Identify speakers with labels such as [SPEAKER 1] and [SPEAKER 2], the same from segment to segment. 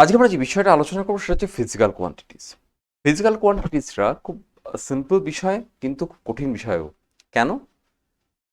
[SPEAKER 1] আজকে আমরা যে বিষয়টা আলোচনা করব সেটা হচ্ছে ফিজিক্যাল কোয়ান্টিটিস ফিজিক্যাল কোয়ান্টিটিসরা খুব সিম্পল বিষয়, কিন্তু খুব কঠিন বিষয়ও। কেন?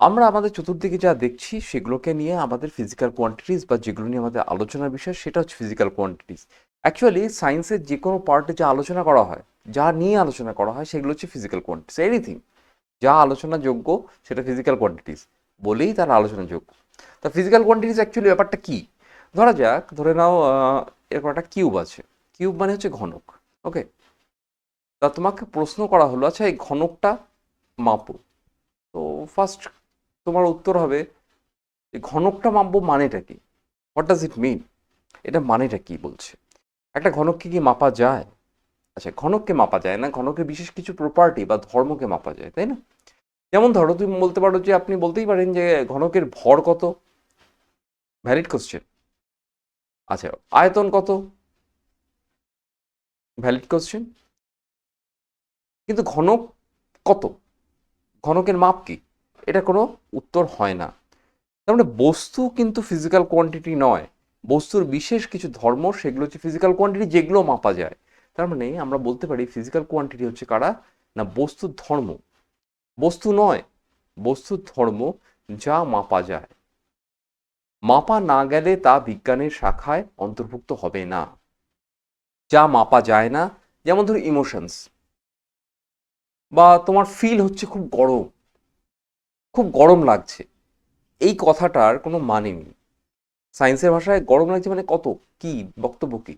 [SPEAKER 1] আমরা আমাদের চতুর্দিকে যা দেখছি, সেগুলোকে নিয়ে আমাদের ফিজিক্যাল কোয়ান্টিটিস বা যেগুলো নিয়ে আমাদের আলোচনার বিষয়, সেটা হচ্ছে ফিজিক্যাল কোয়ান্টিটিস অ্যাকচুয়ালি সায়েন্সের যে কোনো পার্টে যা আলোচনা করা হয়, যা নিয়ে আলোচনা করা হয়, সেগুলো হচ্ছে ফিজিক্যাল কোয়ান্টিটিস এনিথিং যা আলোচনাযোগ্য, সেটা ফিজিক্যাল কোয়ান্টিটিস বলেই তার আলোচনাযোগ্য। তা ফিজিক্যাল কোয়ান্টিটিস অ্যাকচুয়ালি ব্যাপারটা কী? ধরা যাক, ধরে নাও এরকম একটা কিউব আছে। কিউব মানে হচ্ছে ঘনক ওকে তা তোমাকে প্রশ্ন করা হলো আচ্ছা এই ঘনকটা মাপো। তো ফার্স্ট তোমার উত্তর হবে ঘনকটা মাপবো মানেটা কি? হোয়াট ডাজ ইট মিন এটা মানেটা কি বলছে? একটা ঘনককে কি মাপা যায়? আচ্ছা ঘনককে মাপা যায় না, ঘনকের বিশেষ কিছু প্রপার্টি বা ধর্মকে মাপা যায়, তাই না? যেমন ধরো, তুমি বলতে পারো যে আপনি বলতেই পারেন যে ঘনকের ভর কত? ভ্যালিড কোশ্চেন আচ্ছা আয়তন কত? ভ্যালিড কোশ্চেন কিন্তু ঘনক কত? ঘনকের মাপ কি? এটা কোনো উত্তর হয় না। তার মানে বস্তু কিন্তু ফিজিক্যাল কোয়ান্টিটি নয়। বস্তুর বিশেষ কিছু ধর্ম, সেগুলো হচ্ছে ফিজিক্যাল কোয়ান্টিটি যেগুলো মাপা যায়। তার মানে আমরা বলতে পারি ফিজিক্যাল কোয়ান্টিটি হচ্ছে কারা? না, বস্তুর ধর্ম। বস্তু নয়, বস্তুর ধর্ম যা মাপা যায়। মাপা না গেলে তা বিজ্ঞানের শাখায় অন্তর্ভুক্ত হবে না। যা মাপা যায় না, যেমন ধরো ইমোশনস বা তোমার ফিল হচ্ছে খুব গরম। খুব গরম লাগছে। এই কথাটার কোনো মানে নেই। সায়েন্সের ভাষায় গরম লাগছে মানে কত? কি? বক্তব্য কি?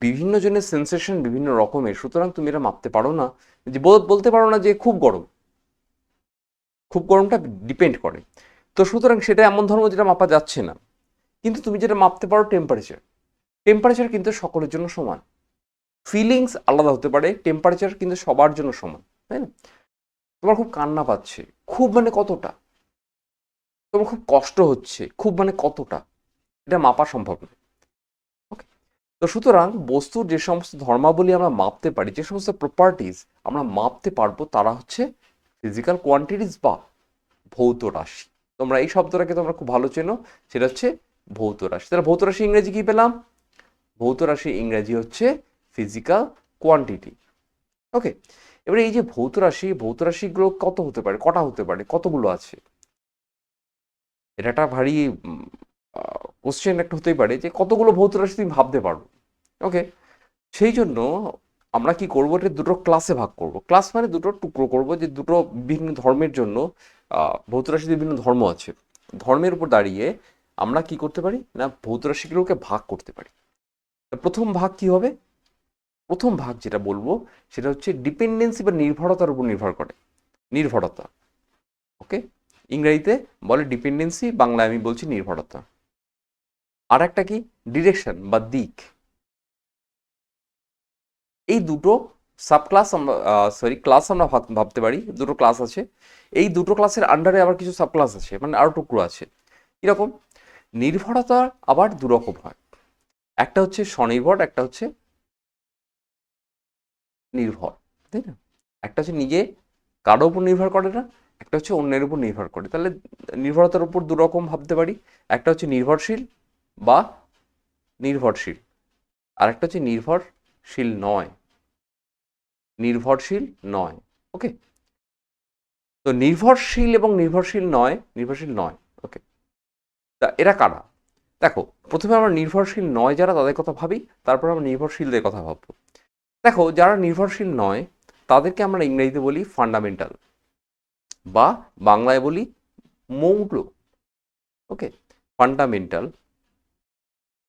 [SPEAKER 1] বিভিন্ন জনের সেন্সেশন বিভিন্ন রকমের। সুতরাং তুমি এটা মাপতে পারো না। যে বলতে পারো না যে খুব গরম। খুব গরমটা ডিপেন্ড করে। তো সুতরাং সেটা এমন ধর্ম যেটা মাপা যাচ্ছে না। কিন্তু তুমি যেটা মাপতে পারো টেম্পারেচার টেম্পারেচার কিন্তু সকলের জন্য সমান। ফিলিংস আলাদা হতে পারে টেম্পারেচার কিন্তু সবার জন্য সমান, তাই না? তোমার খুব কান্না পাচ্ছে। খুব মানে কতটা? তোমার খুব কষ্ট হচ্ছে। খুব মানে কতটা? এটা মাপা সম্ভব নয়। ওকে তো সুতরাং বস্তুর যে সমস্ত ধর্মাবলী আমরা মাপতে পারি, যে সমস্ত প্রপার্টিজ আমরা মাপতে পারব, তারা হচ্ছে ফিজিক্যাল কোয়ান্টিটিস বা ভৌত রাশি। তোমরা এই শব্দটাকে তোমরা খুব ভালো চেনো, সেটা হচ্ছে ভৌত রাশি। তাহলে ভৌত রাশি ইংরেজি কি পেলাম? ভৌত রাশি ইংরেজি হচ্ছে ফিজিক্যাল কোয়ান্টিটি ওকে এবারে এই যে ভৌত রাশি, ভৌত রাশিগুলো কত হতে পারে? কটা হতে পারে? কতগুলো আছে? এটা একটা ভারী কোশ্চেন একটা হতেই পারে যে কতগুলো ভৌত রাশি তুমি ভাবতে পারো। ওকে সেই জন্য আমরা কি করব? এটা দুটো ক্লাসে ভাগ করব। ক্লাস মানে দুটো টুকরো করব যে দুটো বিভিন্ন ধর্মের জন্য আহ, ভৌত রাশিতে বিভিন্ন ধর্ম আছে। ধর্মের উপর দাঁড়িয়ে আমরা কি করতে পারি? না ভৌত রাশিগুলোকে ভাগ করতে পারি। প্রথম ভাগ কি হবে? প্রথম ভাগ যেটা বলব সেটা হচ্ছে ডিপেন্ডেন্সি বা নির্ভরতার উপর নির্ভর করে। নির্ভরতা। ওকে ইংরেজিতে বলে ডিপেন্ডেন্সি বাংলায় আমি বলছি নির্ভরতা। আর একটা কি? ডিরেকশন বা দিক। এই দুটো সাব ক্লাস আমরা সরি ক্লাস আমরা ভাব- ভাবতে পারি, দুটো ক্লাস আছে। এই দুটো ক্লাসের আন্ডারে আবার কিছু সাব ক্লাস আছে মানে আরও টুকরো আছে। এরকম নির্ভরতা আবার দুরকম হয়। একটা হচ্ছে স্বনির্ভর, একটা হচ্ছে নির্ভর, তাই না? একটা হচ্ছে নিজে কারও উপর নির্ভর করে না, একটা হচ্ছে অন্যের উপর নির্ভর করে। তাহলে নির্ভরতার উপর দু রকম ভাবতে পারি, একটা হচ্ছে নির্ভরশীল বা নির্ভরশীল আর একটা হচ্ছে নির্ভরশীল নয়। নির্ভরশীল নয়। ওকে? তো নির্ভরশীল এবং নির্ভরশীল নয় নির্ভরশীল নয়। ওকে? তা এরা কারা? দেখো, প্রথমে আমরা নির্ভরশীল নয় যারা তাদের কথা ভাবি, তারপর আমরা নির্ভরশীলদের কথা ভাববো। দেখো, যারা নির্ভরশীল নয়, তাদেরকে আমরা ইংরেজিতে বলি ফান্ডামেন্টাল বা বাংলায় বলি মৌল ওকে? ফান্ডামেন্টাল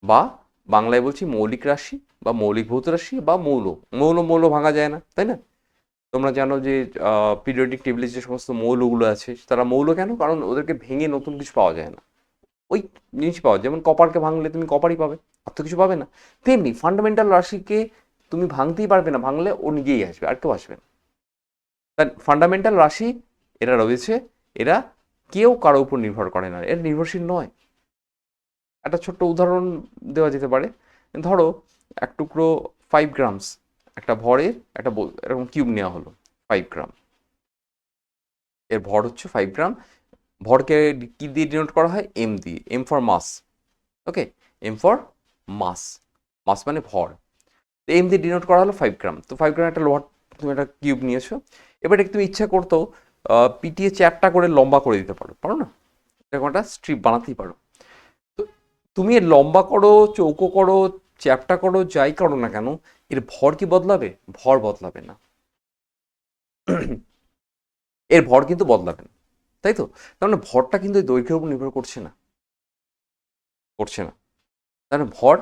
[SPEAKER 1] বা বাংলায় বলছি মৌলিক রাশি বা মৌলিক ভৌত রাশি বা মৌল। মৌল মৌল ভাঙা যায় না, তাই না? তোমরা জানো যে পিরিয়ডিক টেবিলে যে সমস্ত মৌলগুলো আছে, তারা মৌল কেন? কারণ ওদেরকে ভেঙে নতুন কিছু পাওয়া যায় না। ওই জিনিস পাওয়া যেমন কপারকে ভাঙলে তুমি কপারই পাবে, আর তো কিছু পাবে না। তেমনি ফান্ডামেন্টাল রাশিকে তুমি ভাঙতেই পারবে না, ভাঙলে ও নিজেই আসবে, আর কেউ আসবে না। তার ফান্ডামেন্টাল রাশি, এরা রয়েছে, এরা কেউ কারও উপর নির্ভর করে না, এরা নির্ভরশীল নয়। একটা ছোট্ট উদাহরণ দেওয়া যেতে পারে। ধরো এক টুকরো ফাইভ গ্রামস একটা ভরের একটা এরকম কিউব নেওয়া হলো ফাইভ গ্রাম এর ভর হচ্ছে ফাইভ গ্রাম ভরকে কি দিয়ে ডিনোট করা হয়? এম দিয়ে। M for mass okay M for mass mass মানে ভর। এম দিয়ে ডিনোট করা হলো ফাইভ গ্রাম তো ফাইভ গ্রাম একটা লোহার তুমি একটা কিউব নিয়েছো। এবার এটা তুমি ইচ্ছা করতো পিটিয়ে চ্যাপটা করে লম্বা করে দিতে পারো। পারো না? এরকম একটা স্ট্রিপ বানাতেই পারো। তো তুমি লম্বা করো, চৌকো করো চ্যাপটা করো, যাই করো না কেন, এর ভর কি বদলাবে? ভর বদলাবে না। এর ভর কিন্তু বদলাবে না। তাই তো? তার মানে ভরটা কিন্তু এই দৈর্ঘ্যের উপর নির্ভর করছে না। করছে না। তার মানে ভর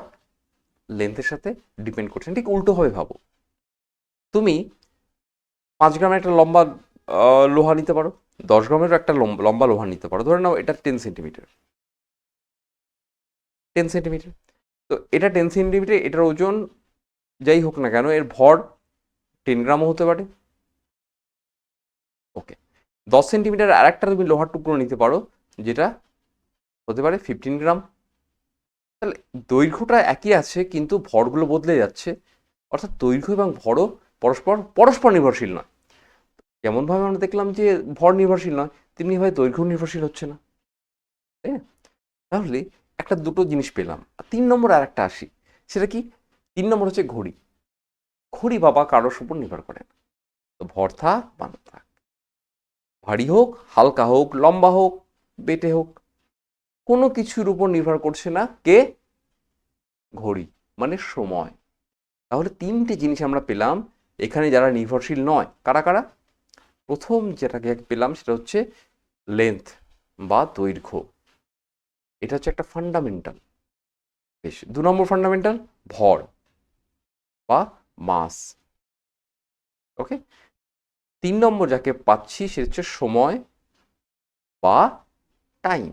[SPEAKER 1] লেন্থের সাথে ডিপেন্ড করছে। ঠিক উল্টোভাবে ভাবো। তুমি পাঁচ গ্রামের একটা লম্বা লোহা নিতে পারো। দশ গ্রামেরও একটা লম্বা লম্বা লোহা নিতে পারো। ধরে নাও এটা টেন সেন্টিমিটার টেন সেন্টিমিটার তো এটা টেন সেন্টিমিটার এটার ওজন যাই হোক না কেন, এর ভর টেন গ্রামও হতে পারে। ওকে দশ সেন্টিমিটার আর একটা তুমি লোহার টুকরো নিতে পারো, যেটা হতে পারে ফিফটিন গ্রাম। তাহলে দৈর্ঘ্যটা একই আছে, কিন্তু ভরগুলো বদলে যাচ্ছে। অর্থাৎ দৈর্ঘ্য এবং ভরও পরস্পর পরস্পর নির্ভরশীল নয়। যেমনভাবে আমরা দেখলাম যে ভর নির্ভরশীল নয়, তেমনিভাবে দৈর্ঘ্য নির্ভরশীল হচ্ছে না। তাই না? তাহলে একটা দুটো জিনিস পেলাম। তিন নম্বর আর একটা আসি। সেটা কি? তিন নম্বর হচ্ছে ঘড়ি। ঘড়ি বাবা কারোর উপর নির্ভর করে না। তো ভর থাক বা না থাক। ভারী হোক, হালকা হোক, লম্বা হোক, বেটে হোক, কোনো কিছুর উপর নির্ভর করছে না কে? ঘড়ি মানে সময়। তাহলে তিনটে জিনিস আমরা পেলাম, এখানে যারা নির্ভরশীল নয়, কারা কারা? প্রথম যেটাকে পেলাম সেটা হচ্ছে লেন্থ বা দৈর্ঘ্য। এটা হচ্ছে একটা ফান্ডামেন্টাল বেশ, দু নম্বর ফান্ডামেন্টাল ভর বা মাস। ওকে তিন নম্বর যাকে পাচ্ছি সেটা হচ্ছে সময় বা টাইম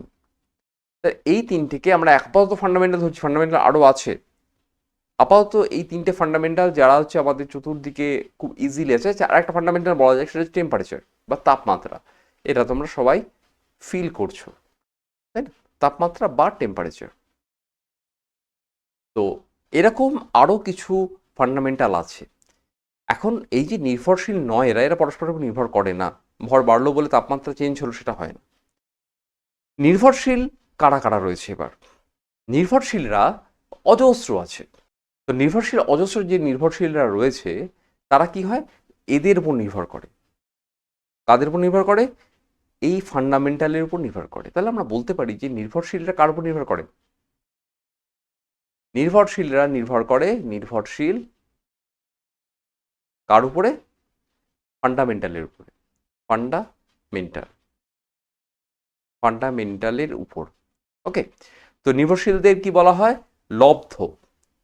[SPEAKER 1] এই তিনটেকে আমরা আপাতত ফান্ডামেন্টাল ধরছি ফান্ডামেন্টাল আরও আছে। আপাতত এই তিনটে ফান্ডামেন্টাল যারা হচ্ছে আমাদের চতুর্দিকে খুব ইজিলি আছে আর একটা ফান্ডামেন্টাল বলা যায় সেটা হচ্ছে টেম্পারেচার বা তাপমাত্রা। এটা তোমরা সবাই ফিল করছ। তাই না? তাপমাত্রা বা টেম্পারেচার তো এরকম আরও কিছু ফান্ডামেন্টাল আছে। এখন এই যে নির্ভরশীল নয়, এরা এরা পরস্পরের উপর নির্ভর করে না। ভর বাড়লো বলে তাপমাত্রা চেঞ্জ হলো সেটা হয় না। নির্ভরশীল কারা কারা রয়েছে এবার? নির্ভরশীলরা অজস্র আছে। তো নির্ভরশীল, অজস্র যে নির্ভরশীলরা রয়েছে, তারা কি হয়? এদের উপর নির্ভর করে। কাদের উপর নির্ভর করে? এই ফান্ডামেন্টালের উপর নির্ভর করে। তাহলে আমরা বলতে পারি যে নির্ভরশীলরা কার উপর নির্ভর করে? নির্ভরশীলরা নির্ভর করে নির্ভরশীল কার উপরে? ফান্ডামেন্টালের উপরে। ফান্ডামেন্টাল ফান্ডামেন্টালের উপর। ওকে তো নির্ভরশীলদের কি বলা হয়? লব্ধ।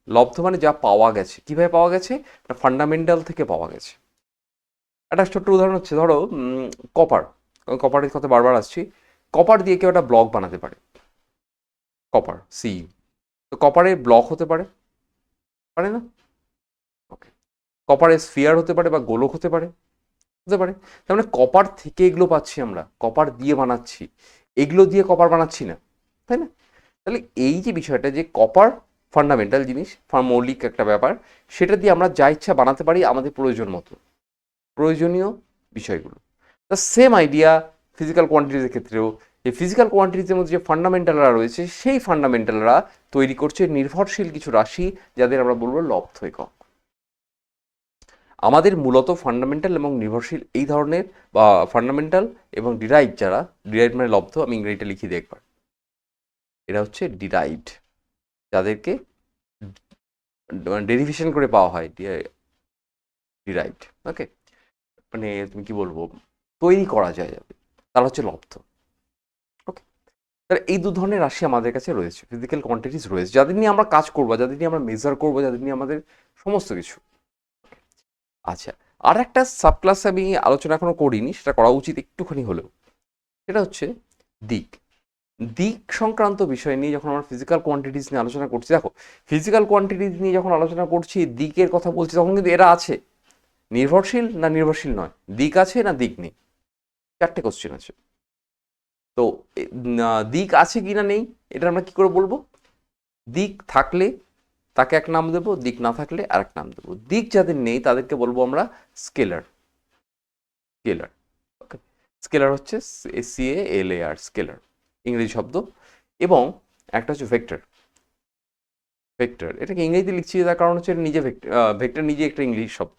[SPEAKER 1] লব্ধ মানে যা পাওয়া গেছে। কীভাবে পাওয়া গেছে? ফান্ডামেন্টাল থেকে পাওয়া গেছে। একটা ছোট্ট উদাহরণ হচ্ছে, ধরো কপার কপারের কথা বারবার আসছি। কপার দিয়ে কেউ একটা ব্লক বানাতে পারে। কপার সি তো কপারের ব্লক হতে পারে। পারে না? ওকে কপারের স্ফিয়ার হতে পারে বা গোলক হতে পারে। হতে পারে। তার মানে কপার থেকে এগুলো পাচ্ছি আমরা। কপার দিয়ে বানাচ্ছি। এগুলো দিয়ে কপার বানাচ্ছি না। তাই না? তাহলে এই যে বিষয়টা যে কপার ফান্ডামেন্টাল জিনিস মৌলিক একটা ব্যাপার, সেটা দিয়ে আমরা যা ইচ্ছা বানাতে পারি আমাদের প্রয়োজন মতো। প্রয়োজনীয় বিষয়গুলো। দ্য সেম আইডিয়া ফিজিক্যাল কোয়ান্টিটিজের ক্ষেত্রেও। এই ফিজিক্যাল কোয়ান্টিটিজের মধ্যে যে ফান্ডামেন্টালরা রয়েছে, সেই ফান্ডামেন্টালরা তৈরি করছে নির্ভরশীল কিছু রাশি, যাদের আমরা বলব লব্ধ একক আমাদের মূলত ফান্ডামেন্টাল এবং নির্ভরশীল এই ধরনের বা ফান্ডামেন্টাল এবং ডিরাইভ যারা ডিরাইভ মানে লব্ধ, আমি ইংরেজিটা লিখি একবার। এটা হচ্ছে ডিরাইভড যাদেরকে মানে ডেরিভেশন করে পাওয়া হয় ডিরাইভড ওকে মানে তুমি কি বলব? তৈরি করা যায়। যাবে তারা হচ্ছে লব্ধ। ওকে তাহলে এই দু ধরনের রাশি আমাদের কাছে রয়েছে। ফিজিক্যাল কোয়ান্টিটিস রয়েছে। যাদের নিয়ে আমরা কাজ করব, যাদের নিয়ে আমরা মেজার করব, যাদের নিয়ে আমাদের সমস্ত কিছু। আচ্ছা আর একটা সাবক্লাস আমি আলোচনা এখনও করিনি, সেটা করা উচিত একটুখানি হলেও। সেটা হচ্ছে দিক। দিক সংক্রান্ত বিষয় নিয়ে যখন আমরা ফিজিক্যাল কোয়ান্টিটিস নিয়ে আলোচনা করছি, দেখো ফিজিক্যাল কোয়ান্টিটিস নিয়ে যখন আলোচনা করছি, দিকের কথা বলছি, তখন কিন্তু এরা আছে। নির্ভরশীল না নির্ভরশীল নয়? দিক আছে না দিক নেই? চারটে কোশ্চেন আছে। তো দিক আছে কি না নেই এটা আমরা কি করে বলব? দিক থাকলে তাকে এক নাম দেবো, দিক না থাকলে আর এক নাম দেবো। দিক যাদের নেই, তাদেরকে বলব আমরা স্কেলার। স্কেলার ওকে স্কেলার হচ্ছে C A L A R scalar, ইংরেজি শব্দ। এবং একটা হচ্ছে ভেক্টর। ভেক্টর, এটাকে ইংরেজিতে লিখছি, তার কারণ হচ্ছে নিজে ভেক্টর ভেক্টর নিজে একটা ইংলিশ শব্দ।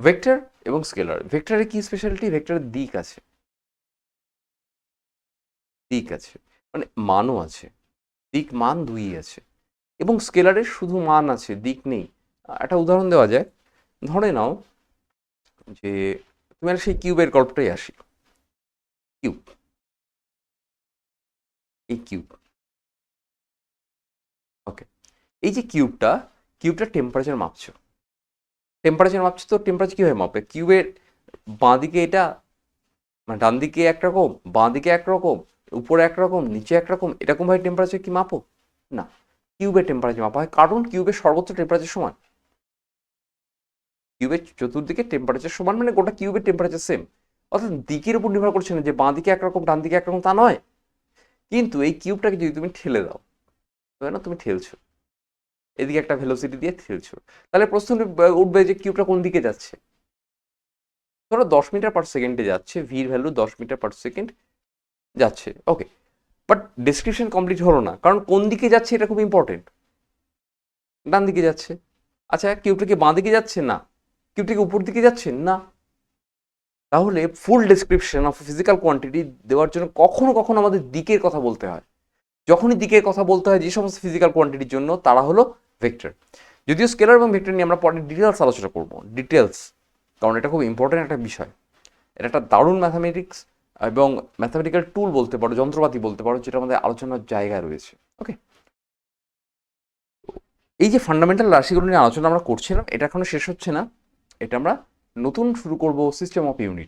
[SPEAKER 1] ভেক্টর এবং স্কেলার। ভেক্টরের কি স্পেশালিটি ভেক্টরের দিক আছে। দিক আছে। মানে মানও আছে। দিক মান দুই আছে। এবং স্কেলারের শুধু মান আছে, দিক নেই। একটা উদাহরণ দেওয়া যায়। ধরে নাও যে তুমি সেই কিউবের গল্পটাই আসি। কিউব। এই কিউব। ওকে। এই যে কিউবটা কিউবটা টেম্পারেচার মাপছো। টেম্পারেচার মাপছো তো টেম্পারেচার কীভাবে মাপবে কিউবের বাঁ দিকে এটা মানে ডান দিকে একরকম বাঁ দিকে একরকম, উপরে একরকম, নিচে একরকম এরকমভাবে টেম্পারেচার কি মাপো? না কিউবের টেম্পারেচার মাপা হয়। কারণ কিউবের সর্বোচ্চ টেম্পারেচার সমান। কিউবের চতুর্দিকে টেম্পারেচার সমান মানে গোটা কিউবের টেম্পারেচার সেম অর্থাৎ দিকের উপর নির্ভর করছে না যে বাঁ দিকে একরকম ডান দিকে একরকম, তা নয়। কিন্তু এই কিউবটাকে যদি তুমি ঠেলে দাও না তুমি ঠেলছো। এদিকে একটা ভেলোসিটি দিয়ে ঠেলছো তাহলে প্রশ্ন উঠবে যে কিউবটা কোন দিকে যাচ্ছে? ধরো দশ মিটার পার সেকেন্ডে যাচ্ছে ভির ভ্যালু দশ মিটার পার সেকেন্ড যাচ্ছে ওকে বাট ডেসক্রিপশন কমপ্লিট হলো না, কারণ কোন দিকে যাচ্ছে এটা খুব ইম্পর্টেন্ট ডান দিকে যাচ্ছে। আচ্ছা কিউবটা কি বাঁ দিকে যাচ্ছে? না। কিউবটা কি উপর দিকে যাচ্ছে? না। তাহলে full description of physical quantity দেওয়ার জন্য কখনো কখনো আমাদের দিকের কথা বলতে হয়। যখনই দিকের কথা বলতে হয়, যে সমস্ত ফিজিক্যাল কোয়ান্টিটির জন্য, তারা হলো ভেক্টর যদিও স্কেলার এবং ভেক্টর নিয়ে আমরা পরে ডিটেলস আলোচনা করব ডিটেলস কারণ এটা খুব ইম্পর্টেন্ট একটা বিষয়। এটা একটা দারুণ ম্যাথামেটিক্স এবং ম্যাথামেটিক্যাল টুল বলতে পারো, যন্ত্রপাতি বলতে পারো, যেটা আমাদের আলোচনার জায়গায় রয়েছে। ওকে এই যে ফান্ডামেন্টাল রাশিগুলো নিয়ে আলোচনা আমরা করছিলাম, এটা এখনও শেষ হচ্ছে না। এটা আমরা নতুন শুরু করব সিস্টেম অফ ইউনিটস